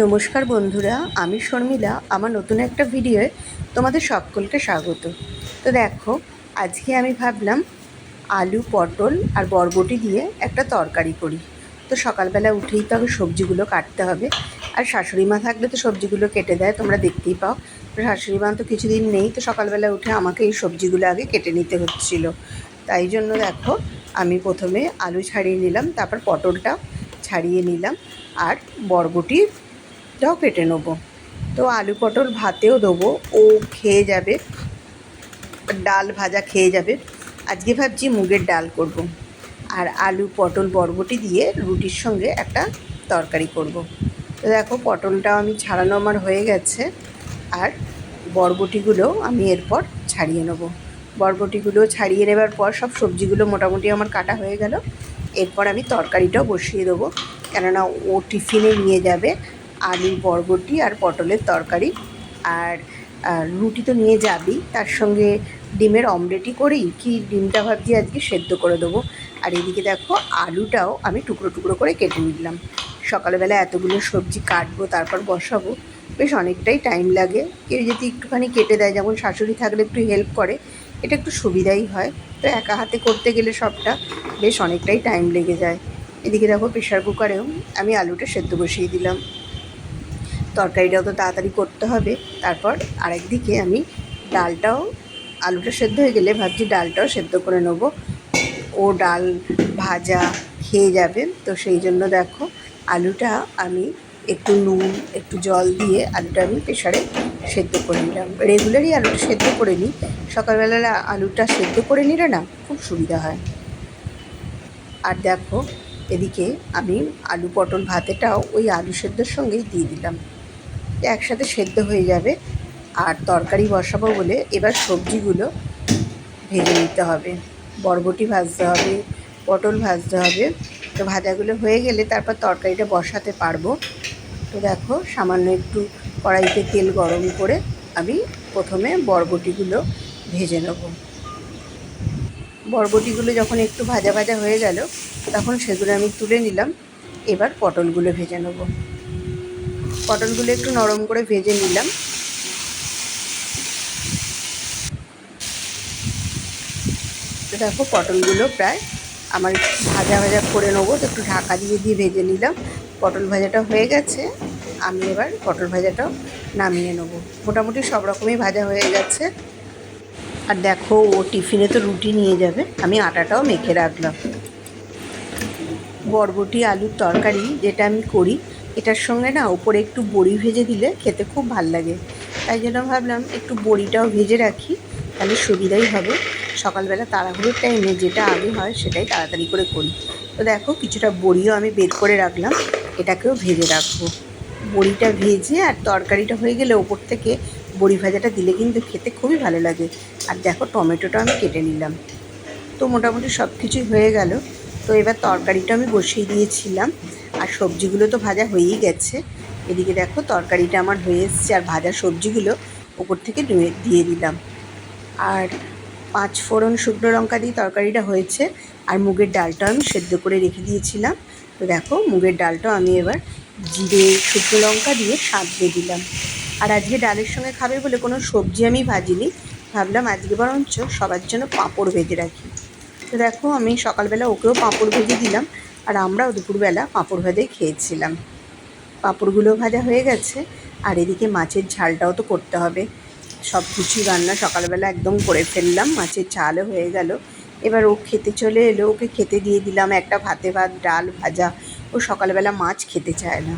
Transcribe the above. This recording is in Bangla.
নমস্কার বন্ধুরা, আমি শর্মিলা, আমার নতুন একটা ভিডিওয়ে তোমাদের সকলকে স্বাগত। তো দেখো, আজকে আমি ভাবলাম আলু, পটল আর বরবটি দিয়ে একটা তরকারি করি। তো সকালবেলা উঠেই তো সবজিগুলো কাটতে হবে। আর শাশুড়ি মা থাকলে তো সবজিগুলো কেটে দেয়, তোমরা দেখতেই পাও। শাশুড়ি মা তো কিছুদিন নেই, তো সকালবেলা উঠে আমাকে এই সবজিগুলো আগে কেটে নিতে হচ্ছিল। তাই জন্য দেখো, আমি প্রথমে আলু ছাড়িয়ে নিলাম, তারপর পটলটা ছাড়িয়ে নিলাম, আর বরবটিটাও কেটে নেব। তো আলু পটল ভাতেও দেবো। ও খেয়ে যাবে। ডাল ভাজা খেয়ে যাবে। আজকে ভাবছি মুগের ডাল করব। আর আলু পটল বরবটি দিয়ে রুটির সঙ্গে একটা তরকারি করব। তো দেখো, পটলটাও আমি ছাড়ানো আমার হয়ে গেছে। আর বরবটিগুলো আমি এরপর ছাড়িয়ে নেব। বরবটিগুলো ছাড়িয়ে নেবার পর সব সবজিগুলো মোটামুটি আমার কাটা হয়ে গেল। এরপর আমি তরকারিটাও বসিয়ে দেবো। কেননা ও টিফিনে নিয়ে যাবে। আলু বরবটি আর পটলের তরকারি আর রুটি তো নিয়ে যাবি। তার সঙ্গে ডিমের অমলেটই করি কি ডিমটা ভাবছি আজকে সেদ্ধ করে দেবো। আর এদিকে দেখো আলুটাও আমি টুকরো টুকরো করে কেটে নিলাম। সকালবেলা এতগুলো সবজি কাটবো, তারপর বসাবো, বেশ অনেকটাই টাইম লাগে। কেউ যদি একটুখানি কেটে দেয়, যেমন শাশুড়ি থাকলে একটু হেল্প করে, এটা একটু সুবিধাই হয়। তো একা হাতে করতে গেলে সবটা বেশ অনেকটাই টাইম লেগে যায়। এদিকে দেখো প্রেশার কুকারেও আমি আলুটা সেদ্ধ বসিয়ে দিলাম। তরকারিটাও তো তাড়াতাড়ি করতে হবে। তারপর আরেকদিকে আমি ডালটাও, আলুটা সেদ্ধ হয়ে গেলে ভাবছি ডালটাও সেদ্ধ করে নেব। ও ডাল ভাজা খেয়ে যাবে, তো সেই জন্য দেখো আলুটা আমি একটু নুন, একটু জল দিয়ে আলুটা আমি প্রেশারে সেদ্ধ করে নিলাম। রেগুলারই আলুটা সেদ্ধ করে নিই। সকালবেলা আলুটা সেদ্ধ করে নিলে না খুব সুবিধা হয়। আর দেখো এদিকে আমি আলু পটল ভাতেটাও ওই আলু সেদ্ধর সঙ্গেই দিয়ে দিলাম। একসাথে সেদ্ধ হয়ে যাবে। আর তরকারি বসাবো বলে এবার সবজিগুলো ভেজে নিতে হবে। বরবটি ভাজতে হবে, পটল ভাজতে হবে। তো ভাজাগুলো হয়ে গেলে তারপর তরকারিটা বসাতে পারব। তো দেখো, সামান্য একটু কড়াইতে তেল গরম করে আমি প্রথমে বরবটিগুলো ভেজে নেব। বরবটিগুলো যখন একটু ভাজা ভাজা হয়ে গেল, তখন সেগুলো আমি তুলে নিলাম। এবার পটলগুলো ভেজে নেব। পটলগুলো একটু নরম করে ভেজে নিলাম। তো দেখো পটলগুলো প্রায় আমার ভাজা ভাজা করে নেব, তো একটু ঢাকা দিয়ে দিয়ে ভেজে নিলাম। পটল ভাজাটা হয়ে গেছে, আমি এবার পটল ভাজাটাও নামিয়ে নেব। মোটামুটি সব রকমই ভাজা হয়ে গেছে। আর দেখো ও টিফিনে তো রুটি নিয়ে যাবে, আমি আটাটাও মেখে রাখলাম। বরবটি, আলুর তরকারি যেটা আমি করি এটার সঙ্গে না ওপরে একটু বড়ি ভেজে দিলে খেতে খুব ভালো লাগে। তাই জন্য ভাবলাম একটু বড়িটাও ভেজে রাখি, তাহলে সুবিধাই হবে। সকালবেলা তাড়াহুড়োর টাইমে যেটা আগে হয় সেটাই তাড়াতাড়ি করে করি। তো দেখো কিছুটা বড়িও আমি বের করে রাখলাম, এটাকেও ভেজে রাখব। বড়িটা ভেজে আর তরকারিটা হয়ে গেলে ওপর থেকে বড়ি ভাজাটা দিলে কিন্তু খেতে খুবই ভালো লাগে। আর দেখো টমেটোটা আমি কেটে নিলাম। তো মোটামুটি সব কিছুই হয়ে গেল। তো এবার তরকারিটা আমি বসিয়ে দিয়েছিলাম। আর সবজিগুলো তো ভাজা হয়েই গেছে। এদিকে দেখো তরকারিটা আমার হয়ে এসছে আর ভাজা সবজিগুলো ওপর থেকে দিয়ে দিলাম। আর পাঁচ ফোড়ন শুকনো লঙ্কা দিয়ে তরকারিটা হয়েছে আর মুগের ডালটা আমি সেদ্ধ করে রেখে দিয়েছিলাম। তো দেখো মুগের ডালটাও আমি এবার জিরে, শুকনো লঙ্কা দিয়ে দিয়ে দিলাম। আর আজকে ডালের সঙ্গে খাবে বলে কোনো সবজি আমি ভাজিনি। ভাবলাম আজকে বরঞ্চ সবার জন্য পাঁপড় ভেজে রাখি। তো দেখো আমি সকালবেলা ওকেও পাঁপড় ভেজে দিলাম। আর আমরাও দুপুরবেলা পাঁপড় ভাজাই খেয়েছিলাম। পাঁপড়গুলো ভাজা হয়ে গেছে, আর এদিকে মাছের ঝালটাও তো করতে হবে। সব কিছুই রান্না সকালবেলা একদম করে ফেললাম, মাছের ঝালও হয়ে গেল। এবার ও খেতে চলে এলো, ওকে খেতে দিয়ে দিলাম একটা ভাতে ভাত, ডাল ভাজা। ও সকালবেলা মাছ খেতে চায় না।